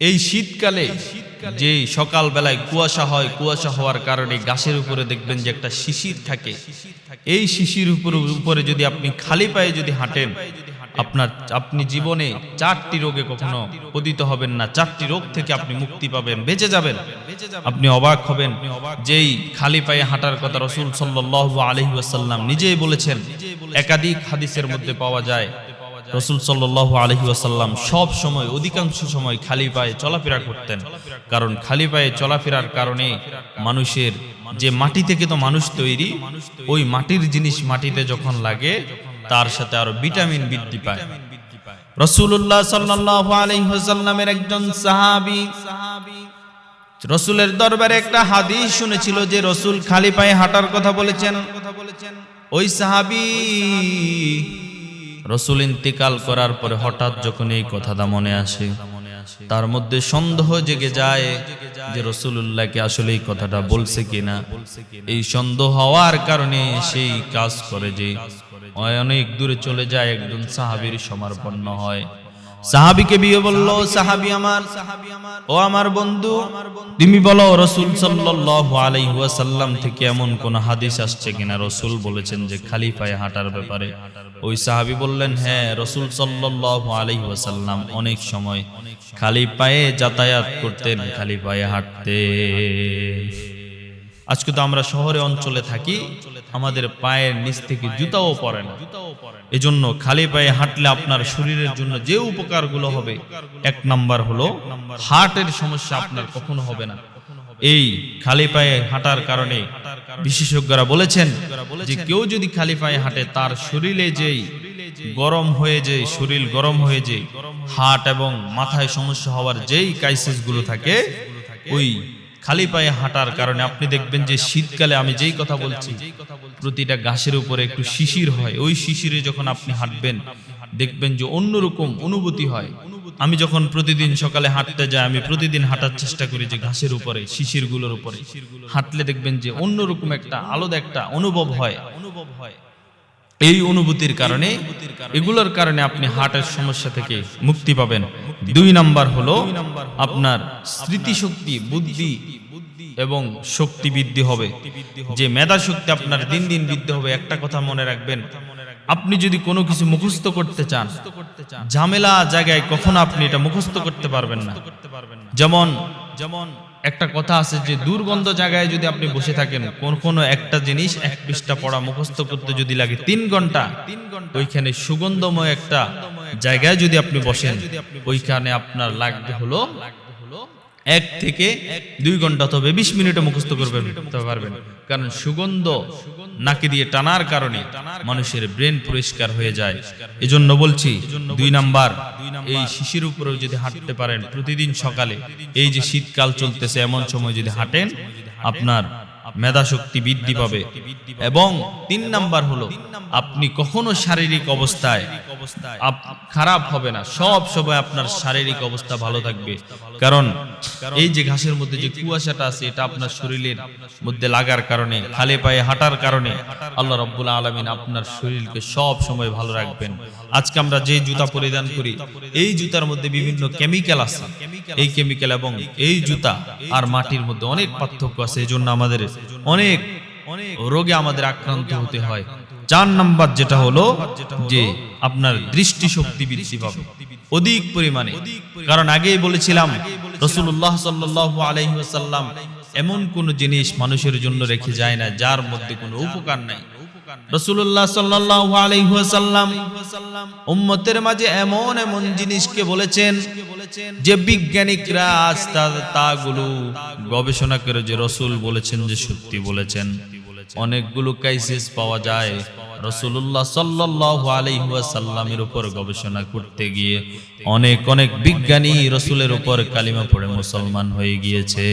এই শীতকালে যে সকাল বেলায় কুয়াশা হয়, কুয়াশা হওয়ার কারণে গাছের উপরে দেখবেন যে একটা শিশির থাকে। এই শিশির উপরে উপরে যদি আপনি খালি পায়ে যদি হাঁটেন, আপনার, আপনি জীবনে চারটি রোগে কখনো পতিত হবেন না। চারটি রোগ থেকে আপনি মুক্তি পাবেন, বেঁচে যাবেন। আপনি অবাক হবেন যেই খালি পায়ে হাঁটার কথা রসুল সাল্লাহ আলহি ওয়াসাল্লাম নিজেই বলেছেন। একাধিক হাদিসের মধ্যে পাওয়া যায় রসুল সাল্লাহ আলহি ওয়াসাল্লাম সব সময়, অধিকাংশ সময় খালি পায়ে চলাফেরা করতেন। কারণ খালি পায়ে চলাফেরার কারণে মানুষের যে মাটি থেকে তো মানুষ তৈরি, ওই মাটির জিনিস মাটিতে যখন লাগে, তার সাথে আরও ভিটামিন বৃদ্ধি পায়। রসুল্লাহ সাল্লাহ আলহিহাল্লামের একজন সাহাবি, রসুলের দরবারে একটা হাদিস শুনেছিল যে রসুল খালি পায়ে হাঁটার কথা বলেছেন। ওই সাহাবি রসুল ইন্তিকাল করার পরে হঠাৎ যখন এই কথাটা মনে আসে, তার মধ্যে সন্দেহ জেগে যায় যে রসুল্লাহকে আসলে এই কথাটা বলছে কিনা। এই সন্দেহ হওয়ার কারণে সেই কাজ করে যে, অনেক দূরে চলে যায়, একজন সাহাবির সমারপন্ন হয়। সাহাবিকে বিয়ে বলল সাহাবি আমার ও আমার বন্ধু তুমি বলো রসুল ওয়াসাল্লাম থেকে এমন কোন হাদিস আসছে কিনা? রসুল বলেছেন যে খালি পায়ে হাঁটার ব্যাপারে। ওই সাহাবি বললেন হ্যাঁ রসুল সাল্লাল্লাহু আলাইহি ওয়াসাল্লাম অনেক সময় খালি পায়ে যাতায়াত করতেন খালি পায়ে হাঁটতেন। আজকে তো আমরা শহরে অঞ্চলে থাকি, আমাদের পায়ের নিচ থেকে জুতাও পরে না। এজন্য খালি পায়ে হাঁটলে আপনার শরীরের জন্য যে উপকারগুলো হবে, এক নাম্বার হলো হার্টের সমস্যা আপনার কখনো হবে না। এই খালি পায়ে হাঁটার কারণে বিশেষজ্ঞরা বলেছেন যে কেউ যদি খালি পায়ে হাঁটে, তার শরীরে যেই গরম হয়ে যে শরীর গরম হয়ে যে হার্ট এবং মাথায় সমস্যা হওয়ার যেই ক্রাইসিসগুলো থাকে, ওই খালি পায়ে হাঁটার কারণে আপনি দেখবেন যে শীতকালে আমি যেই কথা বলছি, প্রতিটা গাছের উপরে একটু শিশির হয়। ওই শিশিরে যখন আপনি হাঁটবেন, দেখবেন যে অন্যরকম অনুভূতি হয়। আমি যখন প্রতিদিন সকালে হাঁটতে যাই, আমি প্রতিদিন হাঁটার চেষ্টা করি যে ঘাসের উপরে, শিশিরগুলোর উপরে। হাঁটলে দেখবেন যে অন্যরকম একটা, আলাদা একটা অনুভব হয় অনুভব হয়। এই অনুভূতির কারণে, এগুলোর কারণে আপনি হার্টের সমস্যা থেকে মুক্তি পাবেন। দুই নাম্বার হলো আপনার স্মৃতিশক্তি, বুদ্ধি এবং শক্তি বৃদ্ধি হবে। যে মেধা শক্তি আপনার দিন দিন বৃদ্ধি হবে, একটা কথা মনে রাখবেন, আপনি যদি কোনো কিছু মুখস্থ করতে চান, ঝামেলা জায়গায় কখনো আপনি এটা মুখস্থ করতে পারবেন না। যেমন যেমন একটা কথা আছে যে দুর্গন্ধ জায়গায় যদি আপনি বসে থাকেন, কোন কোনো একটা জিনিস এক পৃষ্ঠা পড়া মুখস্থ করতে যদি লাগে তিন ঘণ্টা তিন ঘণ্টা ওইখানে সুগন্ধময় একটা জায়গায় যদি আপনি বসেন, ওইখানে আপনার লাগবে হলো এক থেকে দুই ঘণ্টা, তবে বিশ মিনিটে মুখস্থ করবেন পারবেন। কারণ সুগন্ধ নাকি দিয়ে টানার কারণে মানুষের ব্রেন পরিষ্কার হয়ে যায়। এজন্য বলছি, দুই নাম্বার এই শিশির উপরেও যদি হাঁটতে পারেন, প্রতিদিন সকালে। এই যে শীতকাল চলতেছে, এমন সময় যদি হাঁটেন, আপনার মেধা শক্তি বৃদ্ধি পাবে। এবং তিন নাম্বার হলো, আপনি কখনো শারীরিক অবস্থায় খারাপ হবে না। সব সময় আপনার শারীরিক অবস্থা ভালো থাকবে। কারণ এই যে ঘাসের মধ্যে যে কুয়াশাটা আছে, এটা আপনার শরীরের মধ্যে লাগার কারণে, খালে পায়ে হাঁটার কারণে আল্লাহ রব্বুল আলমিন আপনার শরীরকে সব সময় ভালো রাখবেন। আজকে আমরা যে জুতা পরিধান করি, এই জুতার মধ্যে বিভিন্ন কেমিক্যাল আছে। এই কেমিক্যাল এবং এই জুতা আর মাটির মধ্যে অনেক পার্থক্য আছে। এই জন্য আমাদের অনেক রোগে আমাদের আক্রান্ত হতে হয়। চার নাম্বার যেটা হলো যে আপনার দৃষ্টি শক্তি বৃদ্ধি পাবে। অধিক পরিমাণে। কারণ আগেই বলেছিলাম রসুল্লাহ সাল্লু আলহিহাসাল্লাম এমন কোন জিনিস মানুষের জন্য রেখে যায় না, যার মধ্যে কোনো উপকার নাই। রসুল্লাহ সাল্লাল্লাহু আলাইহি ওয়াসাল্লাম উম্মতের মাঝে এমন এমন জিনিসকে বলেছেন যে বিজ্ঞানিকরা আজ তাগুলো গবেষণা করে যে রসুল বলেছেন যে সত্যি বলেছেন। অনেকগুলো ক্রাইসিস পাওয়া যায় রসুল্লাহ সাল্লাল্লাহু আলাইহি ওয়াসাল্লামের উপর গবেষণা করতে গিয়ে অনেক অনেক বিজ্ঞানী রসুলের উপর কালিমা পড়ে মুসলমান হয়ে গিয়েছে।